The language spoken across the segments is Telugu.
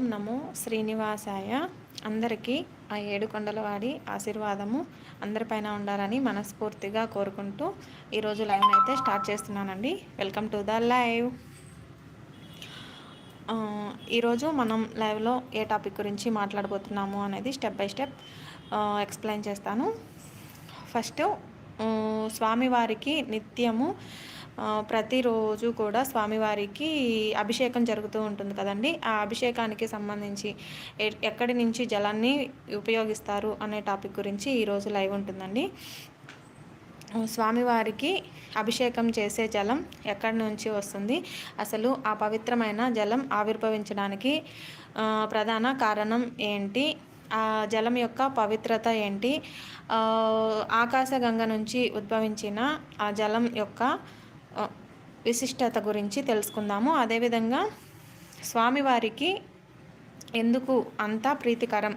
ఓం నమో శ్రీనివాసాయ. అందరికీ ఆ ఏడు కొండలవాడి ఆశీర్వాదము అందరిపైన ఉండాలని మనస్ఫూర్తిగా కోరుకుంటూ ఈరోజు లైవ్ అయితే స్టార్ట్ చేస్తున్నానండి. Welcome to the live. ఈరోజు మనం లైవ్లో ఏ టాపిక్ గురించి మాట్లాడబోతున్నాము అనేది స్టెప్ బై స్టెప్ ఎక్స్ప్లెయిన్ చేస్తాను. ఫస్ట్ స్వామివారికి నిత్యము ప్రతిరోజు కూడా స్వామివారికి అభిషేకం జరుగుతూ ఉంటుంది కదండి. ఆ అభిషేకానికి సంబంధించి ఎక్కడి నుంచి జలాన్ని ఉపయోగిస్తారు అనే టాపిక్ గురించి ఈరోజు లైవ్ ఉంటుందండి. స్వామివారికి అభిషేకం చేసే జలం ఎక్కడి నుంచి వస్తుంది? అసలు ఆ పవిత్రమైన జలం ఆవిర్భవించడానికి ప్రధాన కారణం ఏంటి? ఆ జలం యొక్క పవిత్రత ఏంటి? ఆకాశగంగ నుంచి ఉద్భవించిన ఆ జలం యొక్క విశిష్టత గురించి తెలుసుకుందాము. అదేవిధంగా స్వామివారికి ఎందుకు అంత ప్రీతికరం?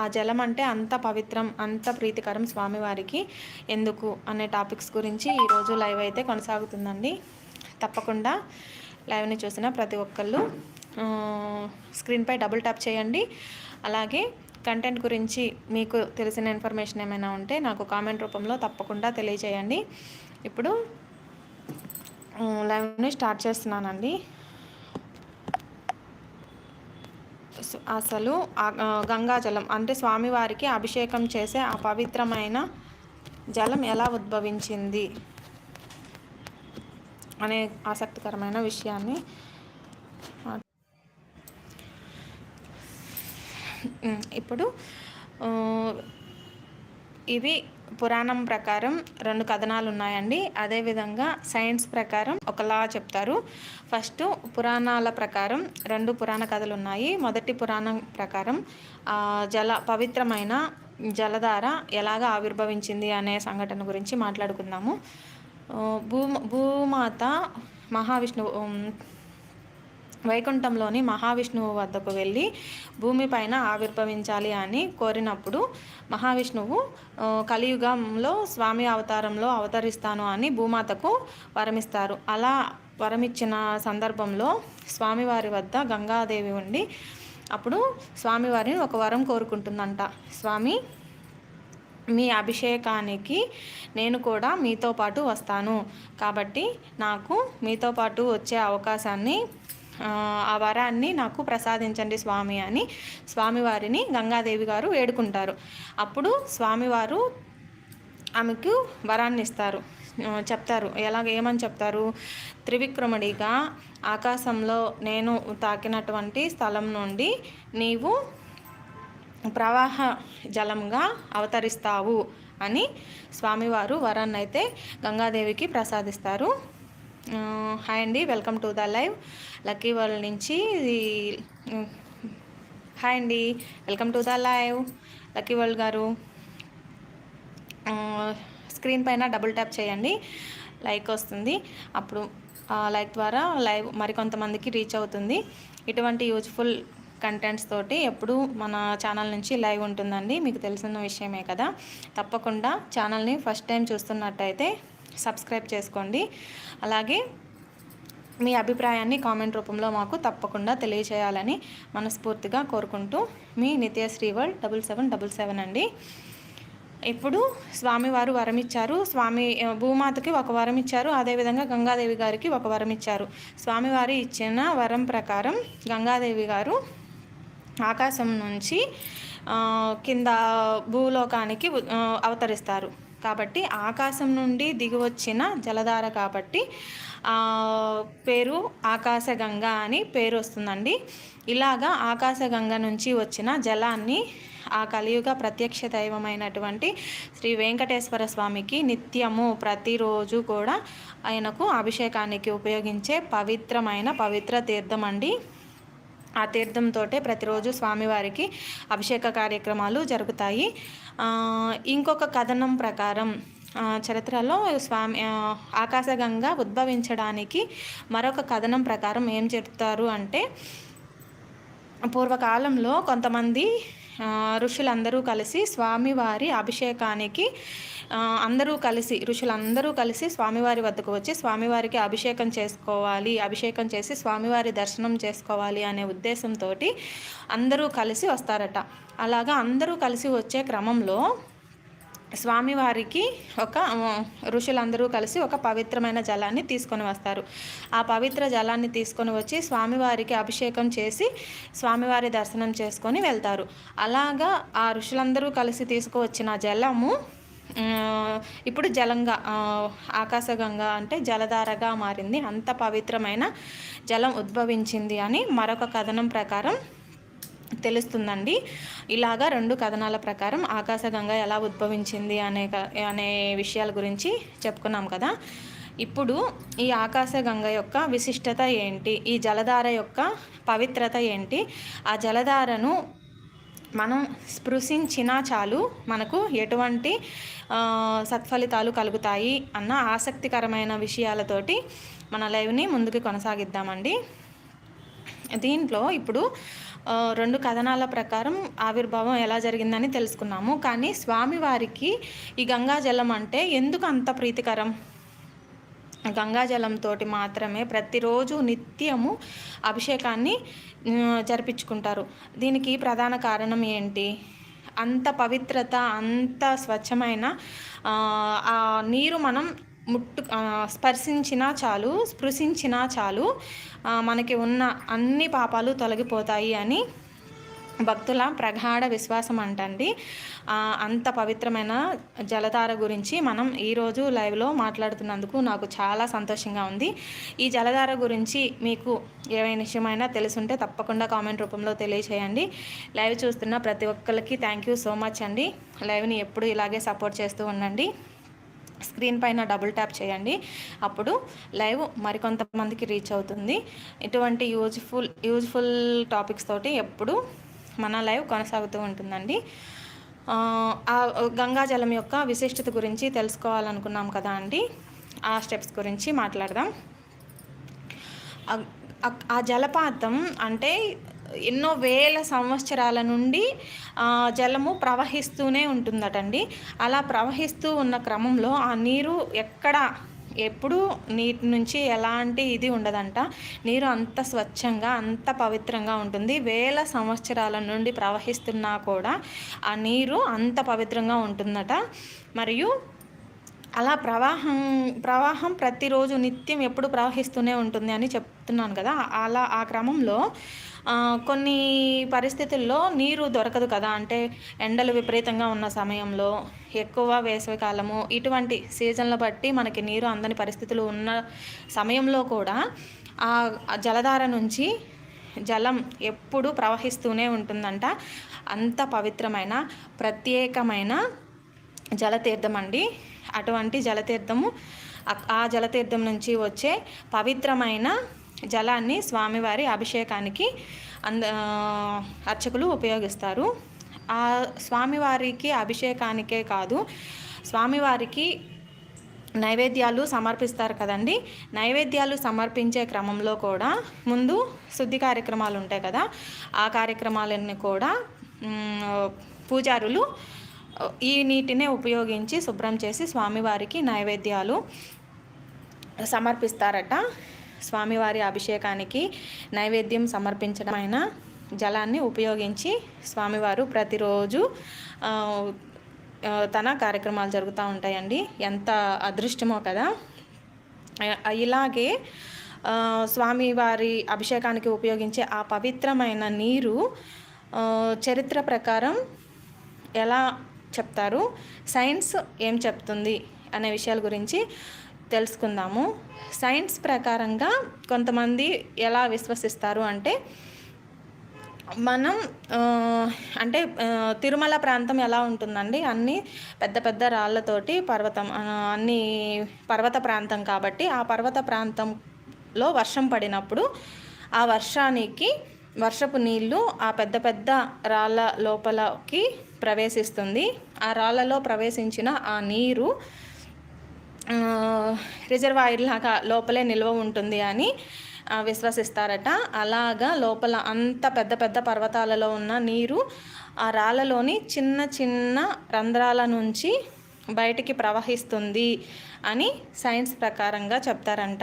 ఆ జలం అంటే అంత పవిత్రం అంత ప్రీతికరం స్వామివారికి ఎందుకు అనే టాపిక్స్ గురించి ఈరోజు లైవ్ అయితే కొనసాగుతుందండి. తప్పకుండా లైవ్ని చూసిన ప్రతి ఒక్కళ్ళు స్క్రీన్పై డబుల్ ట్యాప్ చేయండి. అలాగే కంటెంట్ గురించి మీకు తెలిసిన ఇన్ఫర్మేషన్ ఏమైనా ఉంటే నాకు కామెంట్ రూపంలో తప్పకుండా తెలియజేయండి. ఇప్పుడు లైవ్ని స్టార్ట్ చేస్తున్నానండి. అసలు గంగాజలం అంటే స్వామివారికి అభిషేకం చేసే ఆ పవిత్రమైన జలం ఎలా ఉద్భవించింది అనే ఆసక్తికరమైన విషయాన్ని ఇప్పుడు ఇవి పురాణం ప్రకారం రెండు కథనాలు ఉన్నాయండి అదేవిధంగా సైన్స్ ప్రకారం ఒకలా చెప్తారు. ఫస్ట్ పురాణాల ప్రకారం రెండు పురాణ కథలు ఉన్నాయి మొదటి పురాణం ప్రకారం జల పవిత్రమైన జలధార ఎలాగ ఆవిర్భవించింది అనే సంఘటన గురించి మాట్లాడుకుందాము. భూ భూమాత మహావిష్ణువు వైకుంఠంలోని మహావిష్ణువు వద్దకు వెళ్ళి భూమిపైన ఆవిర్భవించాలి అని కోరినప్పుడు మహావిష్ణువు కలియుగంలో స్వామి అవతారంలో అవతరిస్తాను అని భూమాతకు వరమిస్తారు. అలా వరమిచ్చిన సందర్భంలో స్వామివారి వద్ద గంగాదేవి ఉండి అప్పుడు స్వామివారిని ఒక వరం కోరుకుంటుందంట. స్వామి మీ అభిషేకానికి నేను కూడా మీతో పాటు వస్తాను. కాబట్టి నాకు మీతో పాటు వచ్చే అవకాశాన్ని ఆ వరాన్ని నాకు ప్రసాదించండి స్వామి అని స్వామివారిని గంగాదేవి గారు వేడుకుంటారు. అప్పుడు స్వామివారు ఆమెకు వరాన్ని ఇస్తారు. చెప్తారు. ఎలాగ ఏమని చెప్తారు? త్రివిక్రముడిగా ఆకాశంలో నేను తాకినటువంటి స్థలం నుండి నీవు ప్రవాహ జలంగా అవతరిస్తావు అని స్వామివారు వరాన్ని అయితే గంగాదేవికి ప్రసాదిస్తారు. హాయ్ అండి welcome to the live. Lucky world నుంచి హాయ్ అండి welcome to the live. Lucky world గారు స్క్రీన్ పైన డబుల్ ట్యాప్ చేయండి లైక్ వస్తుంది. అప్పుడు లైక్ ద్వారా లైవ్ మరికొంతమందికి రీచ్ అవుతుంది. ఇటువంటి యూజ్ఫుల్ కంటెంట్స్ తోటి ఎప్పుడు మన ఛానల్ నుంచి లైవ్ ఉంటుందండి. మీకు తెలిసిన విషయమే కదా. తప్పకుండా ఛానల్ని ఫస్ట్ టైం చూస్తున్నట్టయితే సబ్స్క్రైబ్ చేసుకోండి. అలాగే మీ అభిప్రాయాన్ని కామెంట్ రూపంలో మాకు తప్పకుండా తెలియచేయాలని మనస్ఫూర్తిగా కోరుకుంటూ మీ నిత్య శ్రీవల్ డబుల్ సెవెన్ డబుల్ సెవెన్ అండి. ఇప్పుడు స్వామివారు వరం ఇచ్చారు. స్వామి భూమాతకి ఒక వరం ఇచ్చారు. అదేవిధంగా గంగాదేవి గారికి ఒక వరం ఇచ్చారు. స్వామివారి ఇచ్చిన వరం ప్రకారం గంగాదేవి గారు ఆకాశం నుంచి కింద భూలోకానికి అవతరిస్తారు. కాబట్టి ఆకాశం నుండి దిగివచ్చిన జలధార కాబట్టి పేరు ఆకాశగంగ అని పేరు వస్తుందండి. ఇలాగా ఆకాశగంగ నుంచి వచ్చిన జలాన్ని ఆ కలియుగ ప్రత్యక్ష దైవమైనటువంటి శ్రీ వెంకటేశ్వర స్వామికి నిత్యము ప్రతిరోజు కూడా ఆయనకు అభిషేకానికి ఉపయోగించే పవిత్రమైన పవిత్ర తీర్థం అండి. ఆ తీర్థంతో ప్రతిరోజు స్వామివారికి అభిషేక కార్యక్రమాలు జరుగుతాయి. ఇంకొక కథనం ప్రకారం చరిత్రలో స్వామి ఆకాశగంగా ఉద్భవించడానికి మరొక కథనం ప్రకారం ఏం చెప్తారు అంటే పూర్వకాలంలో కొంతమంది ఋషులందరూ కలిసి స్వామివారి అభిషేకానికి అందరూ కలిసి ఋషులందరూ కలిసి స్వామివారి వద్దకు వచ్చి స్వామివారికి అభిషేకం చేసుకోవాలి అభిషేకం చేసి స్వామివారి దర్శనం చేసుకోవాలి అనే ఉద్దేశంతో అందరూ కలిసి వస్తారట. అలాగా అందరూ కలిసి వచ్చే క్రమంలో స్వామివారికి ఒక ఋషులందరూ కలిసి ఒక పవిత్రమైన జలాన్ని తీసుకొని వస్తారు. ఆ పవిత్ర జలాన్ని తీసుకొని వచ్చి స్వామివారికి అభిషేకం చేసి స్వామివారి దర్శనం చేసుకొని వెళ్తారు. అలాగా ఆ ఋషులందరూ కలిసి తీసుకువచ్చిన జలము ఇప్పుడు జలంగా ఆకాశగంగా అంటే జలధారగా మారింది. అంత పవిత్రమైన జలం ఉద్భవించింది అని మరొక కథనం ప్రకారం తెలుస్తుందండి. ఇలాగా రెండు కథనాల ప్రకారం ఆకాశగంగా ఎలా ఉద్భవించింది అనే అనే విషయాల గురించి చెప్పుకున్నాం కదా. ఇప్పుడు ఈ ఆకాశగంగ యొక్క విశిష్టత ఏంటి? ఈ జలధార యొక్క పవిత్రత ఏంటి? ఆ జలధారను మనం స్పృశించినా చాలు మనకు ఎటువంటి సత్ఫలితాలు కలుగుతాయి అన్న ఆసక్తికరమైన విషయాలతోటి మన లైవ్ని ముందుకు కొనసాగిద్దామండి. దీంట్లో ఇప్పుడు రెండు కథనాల ప్రకారం ఆవిర్భావం ఎలా జరిగిందని తెలుసుకున్నాము. కానీ స్వామివారికి ఈ గంగాజలం అంటే ఎందుకు అంత ప్రీతికరం? గంగాజలంతో మాత్రమే ప్రతిరోజు నిత్యము అభిషేకాన్ని జరిపించుకుంటారు. దీనికి ప్రధాన కారణం ఏంటి? అంత పవిత్రత అంత స్వచ్ఛమైన ఆ నీరు మనం ముట్టు స్పర్శించినా చాలు స్పృశించినా చాలు మనకి ఉన్న అన్ని పాపాలు తొలగిపోతాయి అని భక్తుల ప్రగాఢ విశ్వాసం అంటండి. అంత పవిత్రమైన జలధార గురించి మనం ఈరోజు లైవ్లో మాట్లాడుతున్నందుకు నాకు చాలా సంతోషంగా ఉంది. ఈ జలధార గురించి మీకు ఏమైనా విషయమైనా తెలుసుంటే తప్పకుండా కామెంట్ రూపంలో తెలియచేయండి. లైవ్ చూస్తున్న ప్రతి ఒక్కరికి థ్యాంక్ యూ సో మచ్ అండి. లైవ్ని ఎప్పుడు ఇలాగే సపోర్ట్ చేస్తూ ఉండండి. స్క్రీన్ పైన డబుల్ ట్యాప్ చేయండి. అప్పుడు లైవ్ మరికొంతమందికి రీచ్ అవుతుంది. ఇటువంటి యూజ్ఫుల్ యూజ్ఫుల్ టాపిక్స్ తోటి ఎప్పుడు మన లైవ్ కొనసాగుతూ ఉంటుందండి. ఆ గంగాజలం యొక్క విశిష్టత గురించి తెలుసుకోవాలనుకున్నాం కదా అండి. ఆ స్టెప్స్ గురించి మాట్లాడదాం. ఆ జలపాతం అంటే ఎన్నో వేల సంవత్సరాల నుండి జలము ప్రవహిస్తూనే ఉంటుందటండి. అలా ప్రవహిస్తూ ఉన్న క్రమంలో ఆ నీరు ఎక్కడ ఎప్పుడు నీటి నుంచి ఎలాంటి ఇది ఉండదంట. నీరు అంత స్వచ్ఛంగా అంత పవిత్రంగా ఉంటుంది. వేల సంవత్సరాల నుండి ప్రవహిస్తున్నా కూడా ఆ నీరు అంత పవిత్రంగా ఉంటుందట. మరియు అలా ప్రవాహం ప్రవాహం ప్రతిరోజు నిత్యం ఎప్పుడు ప్రవహిస్తూనే ఉంటుంది అని చెప్తున్నాను కదా. అలా ఆ క్రమంలో కొన్ని పరిస్థితుల్లో నీరు దొరకదు కదా. అంటే ఎండలు విపరీతంగా ఉన్న సమయంలో ఎక్కువ వేసవికాలము ఇటువంటి సీజన్ల బట్టి మనకి నీరు అందని పరిస్థితులు ఉన్న సమయంలో కూడా ఆ జలధార నుంచి జలం ఎప్పుడు ప్రవహిస్తూనే ఉంటుందంట. అంత పవిత్రమైన ప్రత్యేకమైన జలతీర్థం అండి. అటువంటి జలతీర్థము ఆ జలతీర్థం నుంచి వచ్చే పవిత్రమైన జలాన్ని స్వామివారి అభిషేకానికి అంద అర్చకులు ఉపయోగిస్తారు. ఆ స్వామివారికి అభిషేకానికే కాదు స్వామివారికి నైవేద్యాలు సమర్పిస్తారు కదండి. నైవేద్యాలు సమర్పించే క్రమంలో కూడా ముందు శుద్ధి కార్యక్రమాలు ఉంటాయి కదా. ఆ కార్యక్రమాలన్నీ కూడా పూజారులు ఈ నీటినే ఉపయోగించి శుభ్రం చేసి స్వామివారికి నైవేద్యాలు సమర్పిస్తారట. స్వామివారి అభిషేకానికి నైవేద్యం సమర్పించడమైన జలాన్ని ఉపయోగించి స్వామివారు ప్రతిరోజు తన కార్యక్రమాలు జరుగుతూ ఉంటాయండి. ఎంత అదృష్టమో కదా. ఇలాగే స్వామివారి అభిషేకానికి ఉపయోగించే ఆ పవిత్రమైన నీరు చరిత్ర ప్రకారం ఎలా చెప్తారు? సైన్స్ ఏం చెప్తుంది? అనే విషయాల గురించి తెలుసుకుందాము. సైన్స్ ప్రకారంగా కొంతమంది ఎలా విశ్వసిస్తారు అంటే మనం అంటే తిరుమల ప్రాంతం ఎలా ఉంటుందండి? అన్ని పెద్ద పెద్ద రాళ్ళతోటి పర్వతం అన్ని పర్వత ప్రాంతం కాబట్టి ఆ పర్వత ప్రాంతంలో వర్షం పడినప్పుడు ఆ వర్షానికి వర్షపు నీళ్ళు ఆ పెద్ద పెద్ద రాళ్ళ లోపలకి ప్రవేశిస్తుంది. ఆ రాళ్ళలో ప్రవేశించిన ఆ నీరు రిజర్వాయర్ లాగా లోపలే నిల్వ ఉంటుంది అని విశ్వసిస్తారట. అలాగా లోపల అంత పెద్ద పెద్ద పర్వతాలలో ఉన్న నీరు ఆ రాళ్ళలోని చిన్న చిన్న రంధ్రాల నుంచి బయటికి ప్రవహిస్తుంది అని సైన్స్ ప్రకారంగా చెప్తారంట.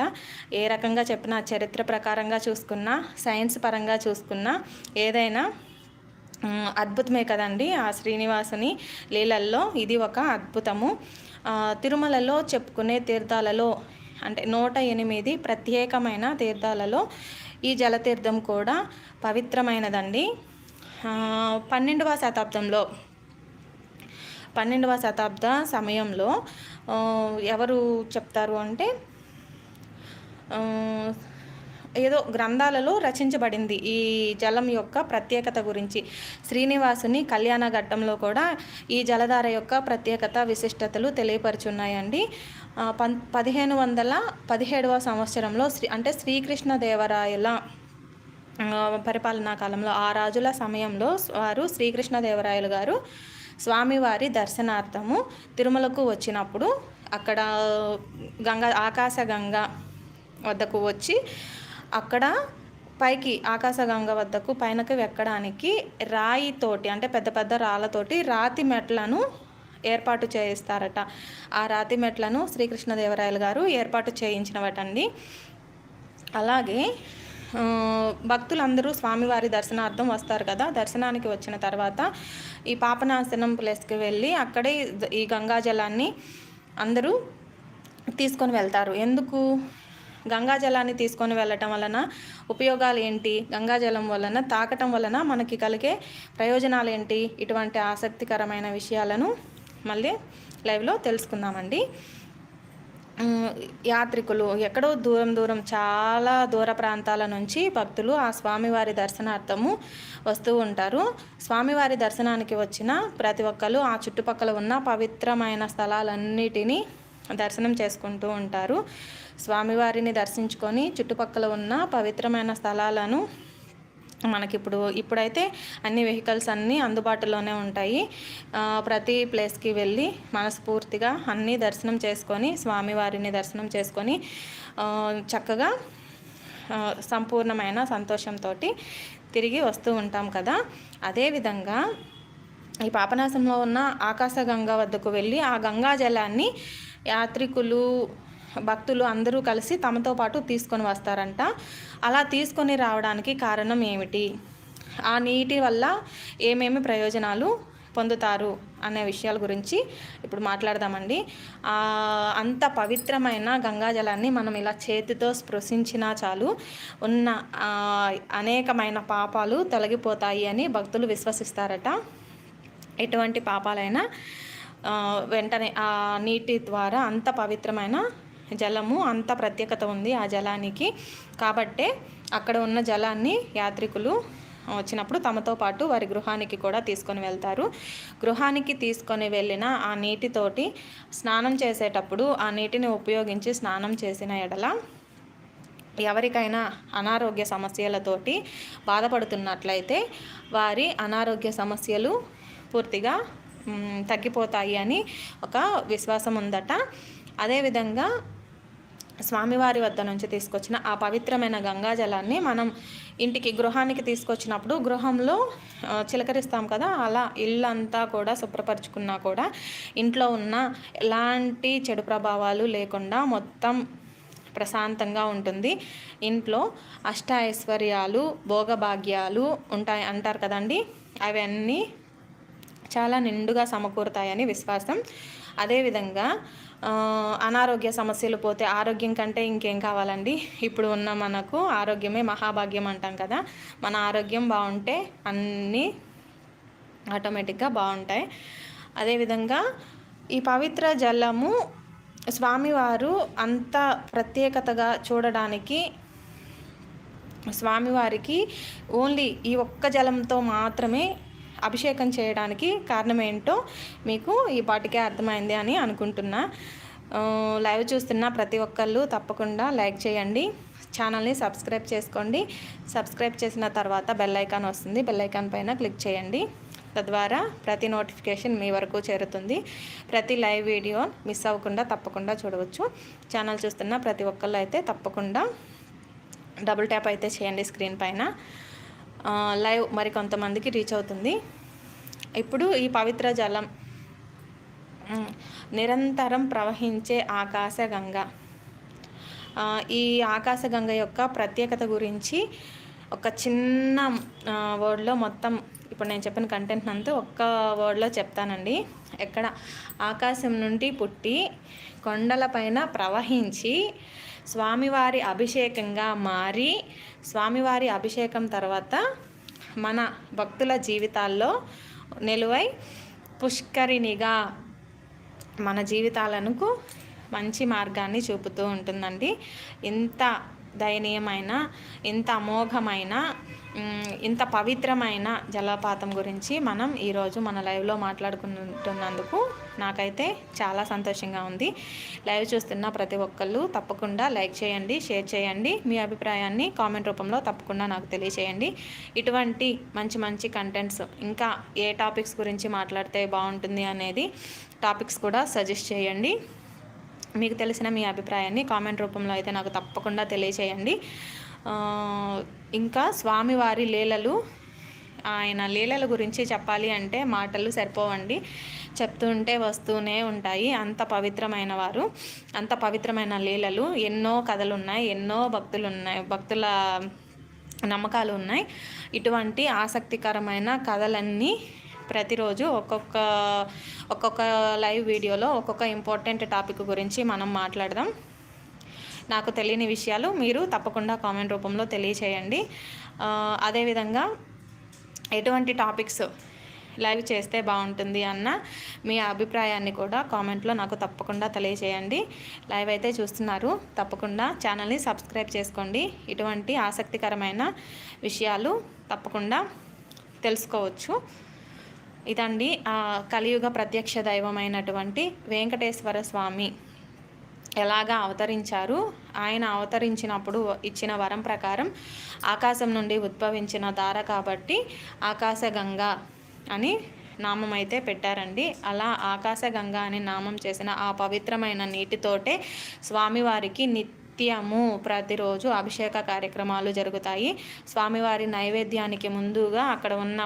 ఏ రకంగా చెప్పినా చరిత్ర ప్రకారంగా చూసుకున్నా సైన్స్ పరంగా చూసుకున్నా ఏదైనా అద్భుతమే కదండి. ఆ శ్రీనివాసుని లీలల్లో ఇది ఒక అద్భుతము. తిరుమలలో చెప్పుకునే తీర్థాలలో అంటే నూట ఎనిమిది ప్రత్యేకమైన తీర్థాలలో ఈ జలతీర్థం కూడా పవిత్రమైనదండి. పన్నెండవ శతాబ్దంలో పన్నెండవ శతాబ్ద సమయంలో ఎవరు చెప్తారు అంటే ఏదో గ్రంథాలలో రచించబడింది ఈ జలం యొక్క ప్రత్యేకత గురించి. శ్రీనివాసుని కళ్యాణ ఘట్టంలో కూడా ఈ జలధార యొక్క ప్రత్యేకత విశిష్టతలు తెలియపరుచున్నాయండి. పం పదిహేను వందల పదిహేడవ సంవత్సరంలో శ్రీ అంటే శ్రీకృష్ణదేవరాయల పరిపాలనా కాలంలో ఆ రాజుల సమయంలో వారు శ్రీకృష్ణదేవరాయలు గారు స్వామివారి దర్శనార్థము తిరుమలకు వచ్చినప్పుడు అక్కడ గంగ ఆకాశ గంగ వద్దకు వచ్చి అక్కడ పైకి ఆకాశగంగ వద్దకు పైనకి ఎక్కడానికి రాయితోటి అంటే పెద్ద పెద్ద రాళ్ళతోటి రాతి మెట్లను ఏర్పాటు చేయిస్తారట. ఆ రాతి మెట్లను శ్రీకృష్ణదేవరాయలు గారు ఏర్పాటు చేయించినవటండి. అలాగే భక్తులందరూ స్వామివారి దర్శనార్థం వస్తారు కదా దర్శనానికి వచ్చిన తర్వాత ఈ పాపనాశనం ప్లేస్కి వెళ్ళి అక్కడే ఈ గంగాజలాన్ని అందరూ తీసుకొని వెళ్తారు. ఎందుకు? గంగాజలాన్ని తీసుకొని వెళ్ళటం వలన ఉపయోగాలు ఏంటి? గంగాజలం వలన తాకటం వలన మనకి కలిగే ప్రయోజనాలు ఏంటి? ఇటువంటి ఆసక్తికరమైన విషయాలను మళ్ళీ లైవ్లో తెలుసుకుందామండి. యాత్రికులు ఎక్కడో దూరం దూరం చాలా దూర ప్రాంతాల నుంచి భక్తులు ఆ స్వామివారి దర్శనార్థము వస్తూ ఉంటారు. స్వామివారి దర్శనానికి వచ్చిన ప్రతి ఒక్కరు ఆ చుట్టుపక్కల ఉన్న పవిత్రమైన స్థలాలన్నిటినీ దర్శనం చేసుకుంటూ ఉంటారు. స్వామివారిని దర్శించుకొని చుట్టుపక్కల ఉన్న పవిత్రమైన స్థలాలను మనకిప్పుడు ఇప్పుడైతే అన్ని వెహికల్స్ అన్నీ అందుబాటులోనే ఉంటాయి. ప్రతి ప్లేస్కి వెళ్ళి మనస్ఫూర్తిగా అన్నీ దర్శనం చేసుకొని స్వామివారిని దర్శనం చేసుకొని చక్కగా సంపూర్ణమైన సంతోషంతో తిరిగి వస్తూ ఉంటాం కదా. అదేవిధంగా ఈ పాపనాశంలో ఉన్న ఆకాశగంగ వద్దకు వెళ్ళి ఆ గంగా జలాన్ని యాత్రికులు భక్తులు అందరూ కలిసి తమతో పాటు తీసుకొని వస్తారంట. అలా తీసుకొని రావడానికి కారణం ఏమిటి? ఆ నీటి వల్ల ఏమేమి ప్రయోజనాలు పొందుతారు అనే విషయాల గురించి ఇప్పుడు మాట్లాడదామండి. అంత పవిత్రమైన గంగాజలాన్ని మనం ఇలా చేతితో స్పృశించినా చాలు ఉన్న అనేకమైన పాపాలు తొలగిపోతాయి అని భక్తులు విశ్వసిస్తారట. ఎటువంటి పాపాలైనా వెంటనే ఆ నీటి ద్వారా అంత పవిత్రమైన జలము అంత ప్రత్యేకత ఉంది ఆ జలానికి. కాబట్టే అక్కడ ఉన్న జలాన్ని యాత్రికులు వచ్చినప్పుడు తమతో పాటు వారి గృహానికి కూడా తీసుకొని వెళ్తారు. గృహానికి తీసుకొని వెళ్ళిన ఆ నీటితోటి స్నానం చేసేటప్పుడు ఆ నీటిని ఉపయోగించి స్నానం చేసిన ఎడల ఎవరికైనా అనారోగ్య సమస్యలతోటి బాధపడుతున్నట్లయితే వారి అనారోగ్య సమస్యలు పూర్తిగా తగ్గిపోతాయి అని ఒక విశ్వాసం ఉందట అదేవిధంగా స్వామివారి వద్ద నుంచి తీసుకొచ్చిన ఆ పవిత్రమైన గంగా జలాన్ని మనం ఇంటికి గృహానికి తీసుకొచ్చినప్పుడు గృహంలో చిలకరిస్తాం కదా అలా ఇల్లంతా కూడా శుభ్రపరచుకున్నా కూడా ఇంట్లో ఉన్న ఎలాంటి చెడు ప్రభావాలు లేకుండా మొత్తం ప్రశాంతంగా ఉంటుంది. ఇంట్లో అష్ట ఐశ్వర్యాలు భోగభాగ్యాలు ఉంటాయి అంటారు కదండి. అవన్నీ చాలా నిండుగా సమకూరుతాయని విశ్వాసం. అదేవిధంగా అనారోగ్య సమస్యలు పోతే ఆరోగ్యం కంటే ఇంకేం కావాలండి? ఇప్పుడు ఉన్న మనకు ఆరోగ్యమే మహాభాగ్యం అంటాం కదా. మన ఆరోగ్యం బాగుంటే అన్నీ ఆటోమేటిక్గా బాగుంటాయి. అదేవిధంగా ఈ పవిత్ర జలము స్వామివారు అంత ప్రత్యేకతగా చూడడానికి స్వామివారికి ఓన్లీ ఈ ఒక్క జలంతో మాత్రమే అభిషేకం చేయడానికి కారణం ఏంటో మీకు ఈ పాటికే అర్థమైంది అని అనుకుంటున్నా. లైవ్ చూస్తున్న ప్రతి ఒక్కళ్ళు తప్పకుండా లైక్ చేయండి. ఛానల్ని సబ్స్క్రైబ్ చేసుకోండి. సబ్స్క్రైబ్ చేసిన తర్వాత బెల్ ఐకాన్ వస్తుంది. బెల్ ఐకాన్ పైన క్లిక్ చేయండి. తద్వారా ప్రతి నోటిఫికేషన్ మీ వరకు చేరుతుంది. ప్రతి లైవ్ వీడియో మిస్ అవ్వకుండా తప్పకుండా చూడవచ్చు. ఛానల్ చూస్తున్న ప్రతి ఒక్కళ్ళు అయితే తప్పకుండా డబుల్ ట్యాప్ అయితే చేయండి స్క్రీన్ పైన. లైవ్ మరి కొంతమందికి రీచ్ అవుతుంది. ఇప్పుడు ఈ పవిత్ర జలం నిరంతరం ప్రవహించే ఆకాశగంగ ఈ ఆకాశగంగ యొక్క ప్రత్యేకత గురించి ఒక చిన్న వర్డ్లో మొత్తం ఇప్పుడు నేను చెప్పిన కంటెంట్ అంతా ఒక్క వర్డ్లో చెప్తానండి. ఎక్కడ? ఆకాశం నుండి పుట్టి కొండలపైన ప్రవహించి స్వామివారి అభిషేకంగా మారి స్వామివారి అభిషేకం తర్వాత మన భక్తుల జీవితాల్లో నిలువై పుష్కరినిగా మన జీవితాలకు మంచి మార్గాన్ని చూపుతూ ఉంటుందండి. ఇంత దయనీయమైన ఇంత అమోఘమైన ఇంత పవిత్రమైన జలపాతం గురించి మనం ఈరోజు మన లైవ్లో మాట్లాడుకుంటున్నందుకు నాకైతే చాలా సంతోషంగా ఉంది. లైవ్ చూస్తున్న ప్రతి ఒక్కళ్ళు తప్పకుండా లైక్ చేయండి షేర్ చేయండి. మీ అభిప్రాయాన్ని కామెంట్ రూపంలో తప్పకుండా నాకు తెలియచేయండి. ఇటువంటి మంచి మంచి కంటెంట్స్ ఇంకా ఏ టాపిక్స్ గురించి మాట్లాడితే బాగుంటుంది అనేది టాపిక్స్ కూడా సజెస్ట్ చేయండి. మీకు తెలిసిన మీ అభిప్రాయాన్ని కామెంట్ రూపంలో అయితే నాకు తప్పకుండా తెలియచేయండి. ఇంకా స్వామివారి లీలలు ఆయన లీలల గురించి చెప్పాలి అంటే మాటలు సరిపోవండి. చెప్తుంటే వస్తూనే ఉంటాయి. అంత పవిత్రమైన వారు అంత పవిత్రమైన లీలలు. ఎన్నో కథలు ఉన్నాయి ఎన్నో భక్తులు ఉన్నాయి భక్తుల నమ్మకాలు ఉన్నాయి ఇటువంటి ఆసక్తికరమైన కథలన్నీ ప్రతిరోజు ఒక్కొక్క ఒక్కొక్క లైవ్ వీడియోలో ఒక్కొక్క ఇంపార్టెంట్ టాపిక్ గురించి మనం మాట్లాడదాం. నాకు తెలియని విషయాలు మీరు తప్పకుండా కామెంట్ రూపంలో తెలియచేయండి. అదేవిధంగా ఎటువంటి టాపిక్స్ లైవ్ చేస్తే బాగుంటుంది అన్న మీ అభిప్రాయాన్ని కూడా కామెంట్లో నాకు తప్పకుండా తెలియజేయండి లైవ్ అయితే చూస్తున్నారు. తప్పకుండా ఛానల్ని సబ్స్క్రైబ్ చేసుకోండి. ఇటువంటి ఆసక్తికరమైన విషయాలు తప్పకుండా తెలుసుకోవచ్చు. ఇదండి కలియుగ ప్రత్యక్ష దైవమైనటువంటి వెంకటేశ్వర స్వామి ఎలాగా అవతరించారు? ఆయన అవతరించినప్పుడు ఇచ్చిన వరం ప్రకారం ఆకాశం నుండి ఉద్భవించిన దార కాబట్టి ఆకాశగంగ అని నామం అయితే పెట్టారండి. అలా ఆకాశగంగ అని నామం చేసిన ఆ పవిత్రమైన నీటితోటే స్వామివారికి నిత్యము ప్రతిరోజు అభిషేక కార్యక్రమాలు జరుగుతాయి. స్వామివారి నైవేద్యానికి ముందుగా అక్కడ ఉన్న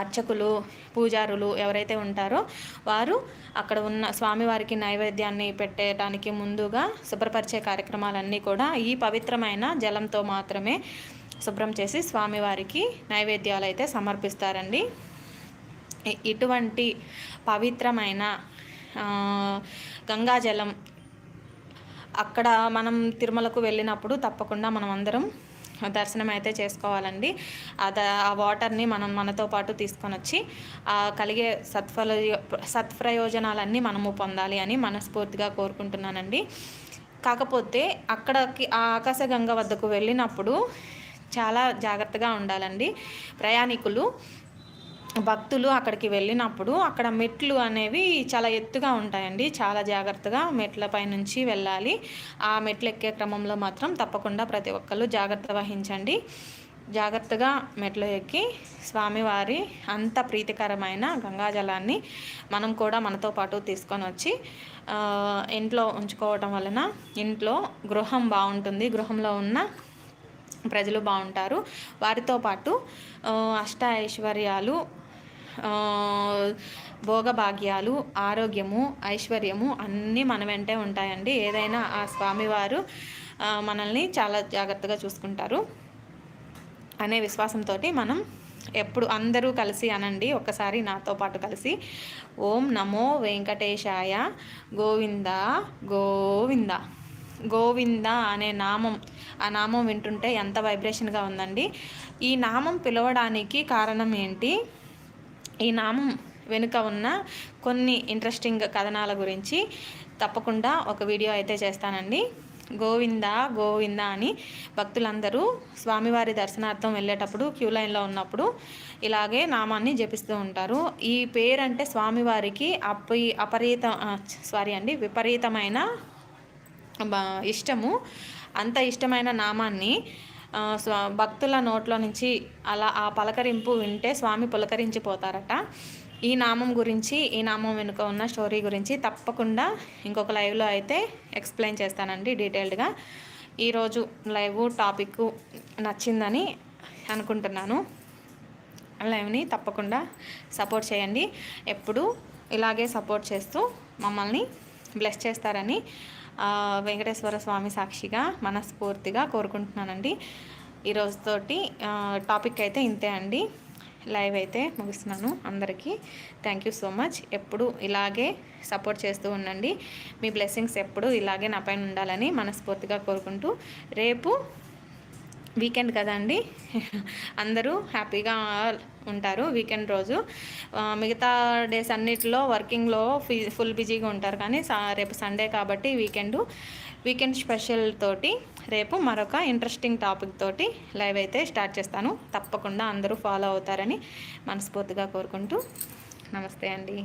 అర్చకులు పూజారులు ఎవరైతే ఉంటారో వారు అక్కడ ఉన్న స్వామివారికి నైవేద్యాన్ని పెట్టడానికి ముందుగా శుభ్రపరిచే కార్యక్రమాలన్నీ కూడా ఈ పవిత్రమైన జలంతో మాత్రమే శుభ్రం చేసి స్వామివారికి నైవేద్యాలు అయితే సమర్పిస్తారండి. ఇటువంటి పవిత్రమైన గంగాజలం అక్కడ మనం తిరుమలకు వెళ్ళినప్పుడు తప్పకుండా మనం అందరం దర్శనం అయితే చేసుకోవాలండి. అది ఆ వాటర్ని మనం మనతో పాటు తీసుకొని వచ్చి కలిగే సత్ఫల సత్ప్రయోజనాలన్నీ మనము పొందాలి అని మనస్ఫూర్తిగా కోరుకుంటున్నానండి. కాకపోతే అక్కడికి ఆ ఆకాశగంగ వద్దకు వెళ్ళినప్పుడు చాలా జాగ్రత్తగా ఉండాలండి. ప్రయాణికులు భక్తులు అక్కడికి వెళ్ళినప్పుడు అక్కడ మెట్లు అనేవి చాలా ఎత్తుగా ఉంటాయండి. చాలా జాగ్రత్తగా మెట్లపై నుంచి వెళ్ళాలి. ఆ మెట్లు ఎక్కే క్రమంలో మాత్రం తప్పకుండా ప్రతి ఒక్కళ్ళు జాగ్రత్త వహించండి. జాగ్రత్తగా మెట్లు ఎక్కి స్వామివారి అంత ప్రీతికరమైన గంగాజలాన్ని మనం కూడా మనతో పాటు తీసుకొని వచ్చి ఇంట్లో ఉంచుకోవటం వలన ఇంట్లో గృహం బాగుంటుంది. గృహంలో ఉన్న ప్రజలు బాగుంటారు. వారితో పాటు అష్ట ఐశ్వర్యాలు భోగభాగ్యాలు ఆరోగ్యము ఐశ్వర్యము అన్నీ మన వెంటే ఉంటాయండి. ఏదైనా ఆ స్వామివారు మనల్ని చాలా జాగ్రత్తగా చూసుకుంటారు. అనే విశ్వాసంతో మనం ఎప్పుడు అందరూ కలిసి అనండి ఒక్కసారి నాతో పాటు కలిసి. ఓం నమో వెంకటేశాయ గోవింద గోవింద. గోవింద అనే నామం ఆ నామం వింటుంటే ఎంత వైబ్రేషన్గా ఉందండి. ఈ నామం పిలవడానికి కారణం ఏంటి? ఈ నామం వెనుక ఉన్న కొన్ని ఇంట్రెస్టింగ్ కథనాల గురించి తప్పకుండా ఒక వీడియో అయితే చేస్తానండి. గోవింద గోవింద అని భక్తులందరూ స్వామివారి దర్శనార్థం వెళ్ళేటప్పుడు క్యూ లైన్లో ఉన్నప్పుడు ఇలాగే నామాన్ని జపిస్తూ ఉంటారు. ఈ పేరు అంటే స్వామివారికి అపి అపరీత సారీ అండి విపరీతమైన ఇష్టము. అంత ఇష్టమైన నామాన్ని భక్తుల నోట్లో నుంచి అలా ఆ పలకరింపు వింటే స్వామి పులకరించిపోతారట. ఈ నామం గురించి ఈ నామం వెనుక ఉన్న స్టోరీ గురించి తప్పకుండా ఇంకొక లైవ్లో అయితే ఎక్స్ప్లెయిన్ చేస్తానండి డీటెయిల్డ్గా. ఈరోజు లైవ్ టాపిక్ నచ్చిందని అనుకుంటున్నాను. లైవ్ని తప్పకుండా సపోర్ట్ చేయండి. ఎప్పుడు ఇలాగే సపోర్ట్ చేస్తూ మమ్మల్ని బ్లెస్ చేస్తారని వెంకటేశ్వర స్వామి సాక్షిగా మనస్ఫూర్తిగా కోరుకుంటున్నానండి. ఈరోజుతోటి టాపిక్ అయితే ఇంతే అండి. లైవ్ అయితే ముగిస్తున్నాను అందరికీ. Thank you so much. ఎప్పుడు ఇలాగే సపోర్ట్ చేస్తూ ఉండండి. మీ బ్లెస్సింగ్స్ ఎప్పుడు ఇలాగే నా పైన ఉండాలని మనస్ఫూర్తిగా కోరుకుంటూ రేపు వీకెండ్ కదండి. అందరూ హ్యాపీగా ఉంటారు వీకెండ్ రోజు. మిగతా డేస్ అన్నిటిలో వర్కింగ్లో ఫుల్ బిజీగా ఉంటారు కానీ సా- రేపు సండే కాబట్టి వీకెండ్ వీకెండ్ స్పెషల్ తోటి రేపు మరొక ఇంట్రెస్టింగ్ టాపిక్ తోటి లైవ్ అయితే స్టార్ట్ చేస్తాను. తప్పకుండా అందరూ ఫాలో అవుతారని మనస్ఫూర్తిగా కోరుకుంటూ నమస్తే అండి.